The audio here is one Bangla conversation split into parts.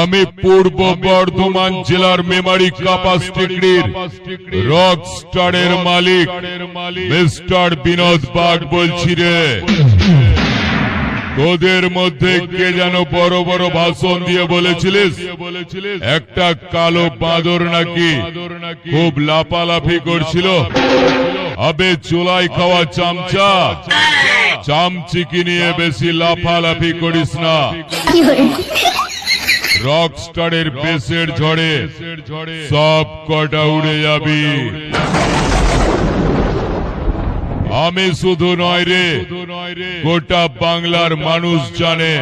আমি পূর্ব বর্ধমান জেলার মেমারি কাপাস্টিক্রির রক স্টারের মালিক মিস্টার বিনোদ বাগ বলছি রে। তোদের মধ্যে কে যেন বড় বড় ভাষণ দিয়ে বলেছিলিস? একটা কালো বাঁদর নাকি? খুব লাফালাফি করছিল। আবে চুলাই খাওয়া চামচা? চামচিকি নিয়ে বেশি লাফালাফি করিস না। রক স্টারের বেসের ঝড়ে সব কটা উড়ে যাবি। আমি শুধু নয় রে গোটা বাংলার মানুষ জানে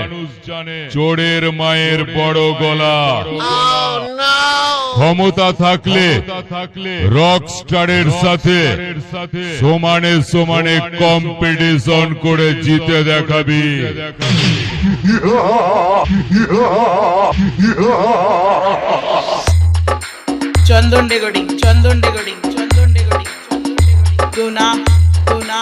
চোরের মায়ের বড় গলা। ক্ষমতা থাকলে রক স্টারের সাথে সমানে সমানে কম্পিটিশন করে জিতে দেখাবি। Chandan recording Chandan recording Chandan recording tuna টুনা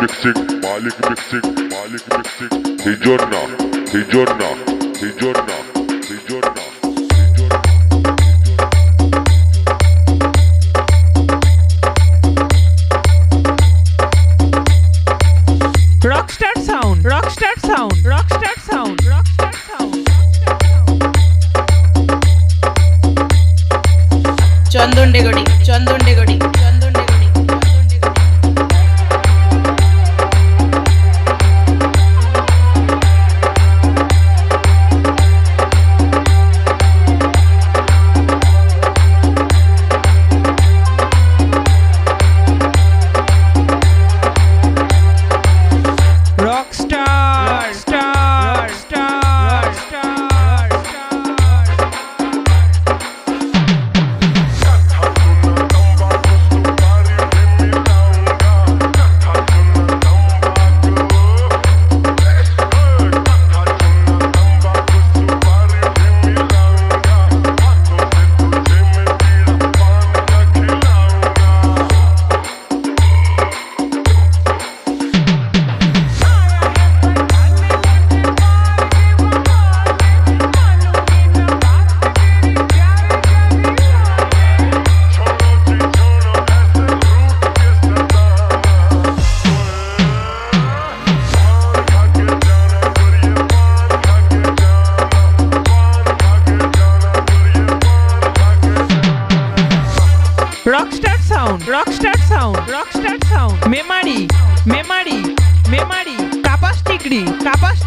mixing, Malik mixing, Malik mixing. Hey Jordan, hey Jordan.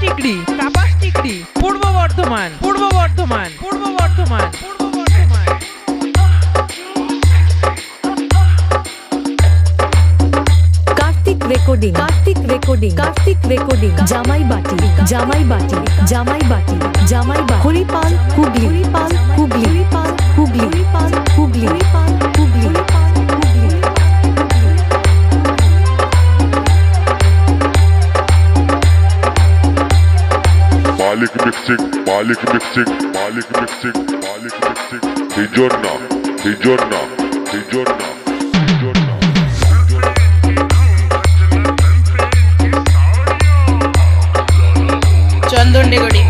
Tikri Kapas Tikri Purba Bardhaman Purba Bardhaman Purba Bardhaman Purba Bardhaman. Karthik recording, Kartik recording Kartik recording. Jamaibati Jamaibati Jamaibati Jamaibati. Haripal Hooghly Haripal Hooghly Haripal Hooghly Haripal Hooghly Haripal Hooghly. Malik mixing Malik mixing Malik mixing Malik mixing হিজন না হিজন না হিজন না হিজন না চন্দন ডেগড়ি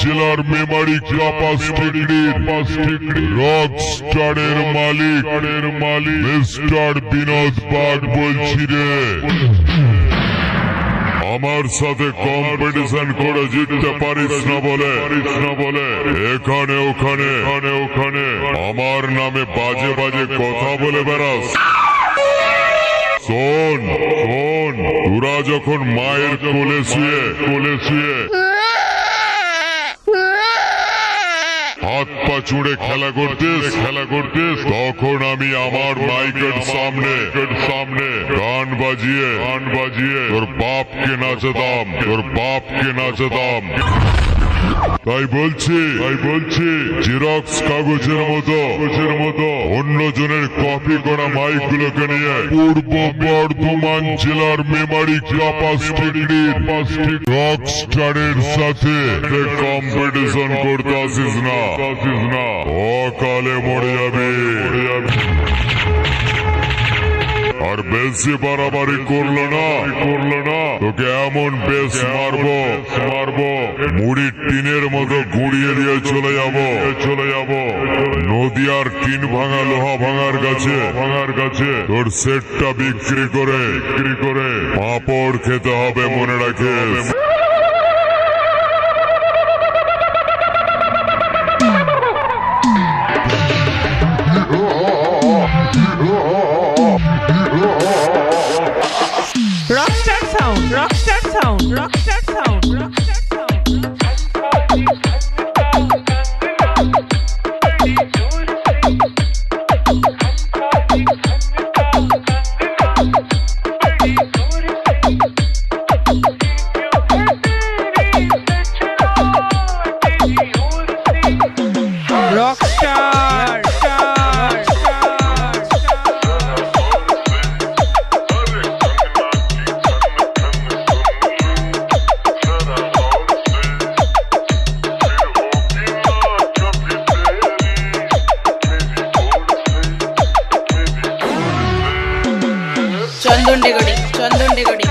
জেলার মেমারি ক্লাপাস রক স্টারের মালিক। মালিক মিস্টার বিনোদ বাগ বলছি রে। আমার সাথে কম্পিটিশন করে জিততে পারিস না বলে না বলে। এখানে, ওখানে এখানে, ওখানে। আমার নামে বাজে বাজে কথা বলে বেড়াস। শোন শোন, তোরা যখন মায়ের কোলে শুয়ে কোলে শুয়ে চুড়ে খেলা করতিস খেলা করতিস তখন আমি আমার মাইকের সামনে সামনে গান বাজিয়ে গান বাজিয়ে তোর বাপকে নাচাতাম তোর বাপকে নাচাতাম তাই বলছি তাই বলছি জেরক্স কাগজের মতো কাগজের মতো অন্য জনের কপি করা মাইক গুলোকে নিয়ে পূর্ব বর্ধমান জেলার মেমারি স্টারের সাথে কম্পিটিশন করতে আসিস না আসিস না। অকালে মরে যাবে মরে যাবে। আর বেশি বাড়াবাড়ি করল না। করল না তোকে এমন বেশ মারবো মারবো। মুড়ির টিনের মতো গুড়িয়ে দিয়ে চলে যাব। চলে যাব আর টিন ভাঙা, লোহা ভাঙার কাছে ভাঙার কাছে, তোর সেটটা বিক্রি করে বিক্রি করে। পাঁপড় খেতে হবে মনে রাখিস। চন্দন ডেগড়ি চন্দন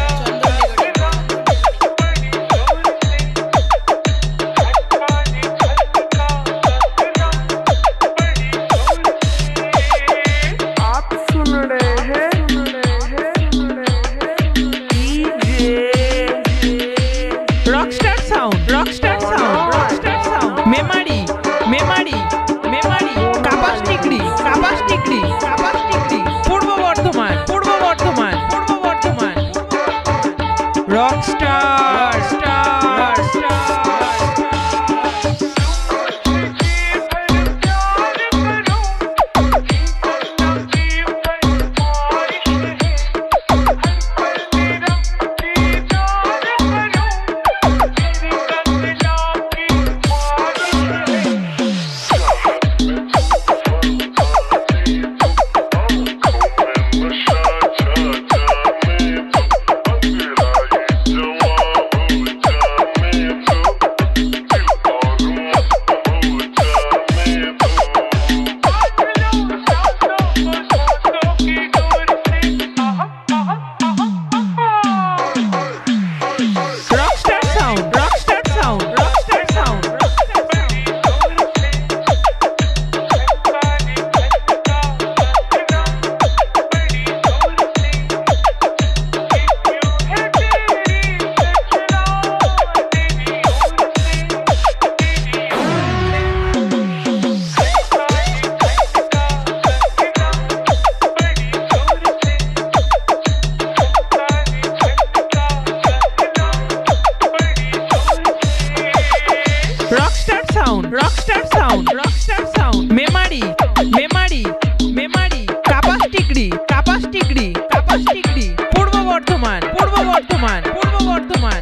বর্ধমান। পূর্ব বর্ধমান।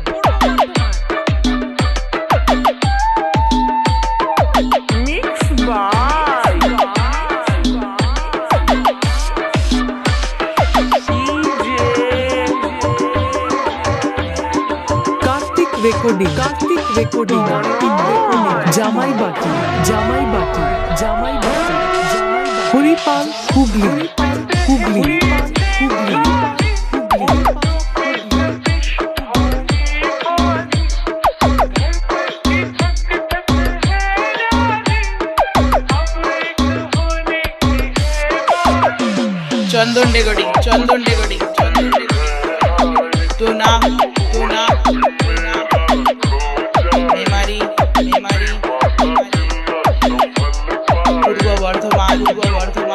কার্তিক রেকর্ডিং। কার্তিক রেকর্ডিং। জামাই বাটি। জামাই বাটি। জামাই বাটি। হরিপাল হুগলি। হুগলি। হুগলি। চন্দন ডেগোডি চন্দন ডেগোডি চন্দন তো না তো না মেমারি মেমারি। পূর্ব বর্ধমান পূর্ব বর্ধমান।